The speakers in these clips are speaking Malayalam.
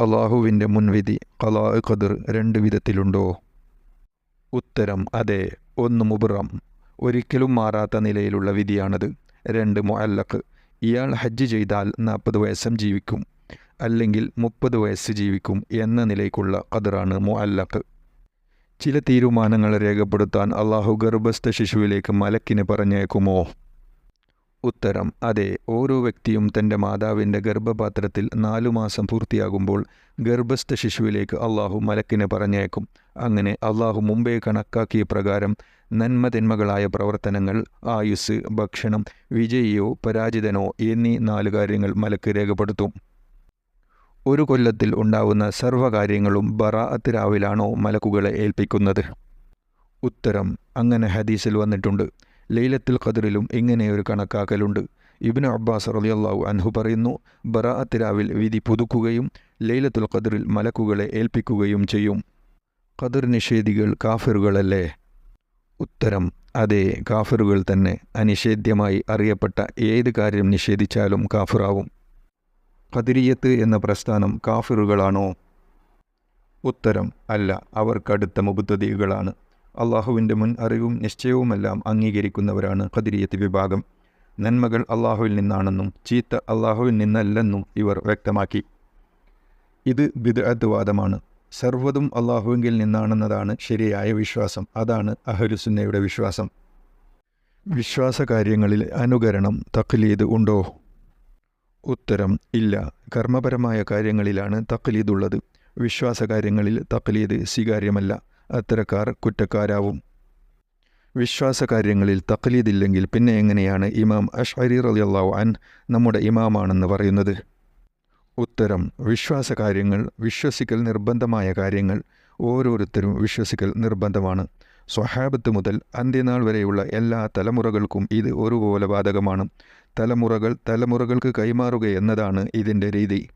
അള്ളാഹുവിന്റെ മുൻവിധി കലാ ഖദർ രണ്ട് വിധത്തിലുണ്ടോ? ഉത്തരം അതെ ഒന്ന് മുബറം ഒരിക്കലും മാറാത്ത നിലയിലുള്ള വിധിയാണത്. രണ്ട് മൊഅല്ലഖ് ഇയാൾ ഹജ്ജ് ചെയ്താൽ നാൽപ്പത് വയസ്സം ജീവിക്കും അല്ലെങ്കിൽ മുപ്പത് വയസ്സ് ജീവിക്കും എന്ന നിലയ്ക്കുള്ള ഖദറാണ് മുഅല്ലഖ്. ചില തീരുമാനങ്ങൾ രേഖപ്പെടുത്താൻ അള്ളാഹു ഗർഭസ്ഥ ശിശുവിലേക്ക് മലക്കിന് പറഞ്ഞേക്കുമോ? ഉത്തരം അതെ ഓരോ വ്യക്തിയും തന്റെ മാതാവിന്റെ ഗർഭപാത്രത്തിൽ നാലു മാസം പൂർത്തിയാകുമ്പോൾ ഗർഭസ്ഥ ശിശുവിലേക്ക് അള്ളാഹു മലക്കിനെ പറഞ്ഞേക്കും അങ്ങനെ അള്ളാഹു മുമ്പേ കണക്കാക്കിയ പ്രകാരം നന്മതിന്മകളായ പ്രവർത്തനങ്ങൾ ആയുസ് ഭക്ഷണം വിജയിയോ പരാജിതനോ എന്നീ നാല് കാര്യങ്ങൾ മലക്ക് രേഖപ്പെടുത്തും. ഒരു കൊല്ലത്തിൽ ഉണ്ടാവുന്ന സർവകാര്യങ്ങളും ബറാഅത്ത് രാവിലാണോ മലക്കുകളെ ഏൽപ്പിക്കുന്നത്? ഉത്തരം അങ്ങനെ ഹദീസിൽ വന്നിട്ടുണ്ട്. ലൈലത്തുൽ ഖദറിലും ഒരു കണക്കാക്കലുണ്ട്. ഇബ്നു അബ്ബാസ് റളിയല്ലാഹു അൻഹു പറയുന്നു ബറാഅത്തിരാവിൽ വിധി പുതുക്കുകയും ലൈലത്തുൽ ഖദറിൽ മലക്കുകളെ ഏൽപ്പിക്കുകയും ചെയ്യും. ഖദർ നിഷേധികൾ കാഫിറുകളല്ലേ? ഉത്തരം അതെ കാഫിറുകൾ തന്നെ. അനിഷേധ്യമായി അറിയപ്പെട്ട ഏത് കാര്യം നിഷേധിച്ചാലും കാഫിറാവും. ഖദിരിയത്ത് എന്ന പ്രസ്ഥാനം കാഫിറുകളാണോ? ഉത്തരം അല്ല അവർ കടുത്ത മുബുദ്ധതികളാണ് അള്ളാഹുവിന്റെ മുൻ അറിവും നിശ്ചയവുമെല്ലാം അംഗീകരിക്കുന്നവരാണ് ഖദിരിയത്ത് വിഭാഗം. നന്മകൾ അള്ളാഹുവിൽ നിന്നാണെന്നും ചീത്ത അള്ളാഹുവിൽ നിന്നല്ലെന്നും ഇവർ വ്യക്തമാക്കി. ഇത് ബിദ്അത്ത് വാദമാണ് സർവതും അള്ളാഹുവിങ്കിൽ നിന്നാണെന്നതാണ് ശരിയായ വിശ്വാസം. അതാണ് അഹരുസുന്നയുടെ വിശ്വാസം. വിശ്വാസകാര്യങ്ങളിൽ അനുകരണം തഖ്ലീദ് ഉണ്ടോ? ഉത്തരം ഇല്ല. കർമ്മപരമായ കാര്യങ്ങളിലാണ് തഖ്ലീദുള്ളത് വിശ്വാസകാര്യങ്ങളിൽ തഖ്ലീദ് സ്വീകാര്യമല്ല. അത്തരക്കാർ കുറ്റക്കാരാവും. വിശ്വാസകാര്യങ്ങളിൽ തക്ലീദില്ലെങ്കിൽ പിന്നെ എങ്ങനെയാണ് ഇമാം അഷ്അരി റളിയല്ലാഹു അൻ നമ്മുടെ ഇമാമാണെന്ന് പറയുന്നത്? ഉത്തരം വിശ്വാസകാര്യങ്ങൾ വിശ്വസിക്കൽ നിർബന്ധമായ കാര്യങ്ങൾ ഓരോരുത്തരും വിശ്വസിക്കൽ നിർബന്ധമാണ്. സ്വഹാബത്ത് മുതൽ അന്ത്യനാൾ വരെയുള്ള എല്ലാ തലമുറകൾക്കും ഇത് ഒരുപോലെ ബാധകമാണ്. തലമുറകൾ തലമുറകൾക്ക് കൈമാറുക എന്നതാണ് ഇതിന്റെ രീതി.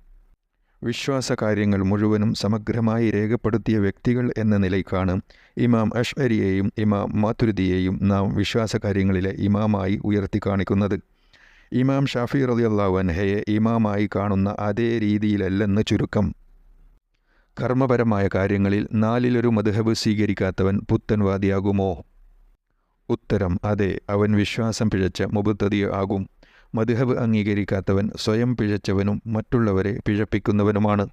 വിശ്വാസകാര്യങ്ങൾ മുഴുവനും സമഗ്രമായി രേഖപ്പെടുത്തിയ വ്യക്തികൾ എന്ന നിലയ്ക്കാണ് ഇമാം അഷ്അരിയെയും ഇമാം മാതുരുദിയെയും നാം വിശ്വാസ കാര്യങ്ങളിലെ ഇമാമായി ഉയർത്തി കാണിക്കുന്നത്. ഇമാം ഷാഫി റളിയല്ലാഹു അൻഹയെ ഇമാമായി കാണുന്ന അതേ രീതിയിലല്ലെന്ന് ചുരുക്കം. കർമ്മപരമായ കാര്യങ്ങളിൽ നാലിലൊരു മധുഹബ് സ്വീകരിക്കാത്തവൻ പുത്തൻവാദിയാകുമോ? ഉത്തരം അതെ അവൻ വിശ്വാസം പിഴച്ച മുബുദ്ധതി ആകും. മധുഹബ് അംഗീകരിക്കാത്തവൻ സ്വയം പിഴച്ചവനും മറ്റുള്ളവരെ പിഴപ്പിക്കുന്നവനുമാണ്.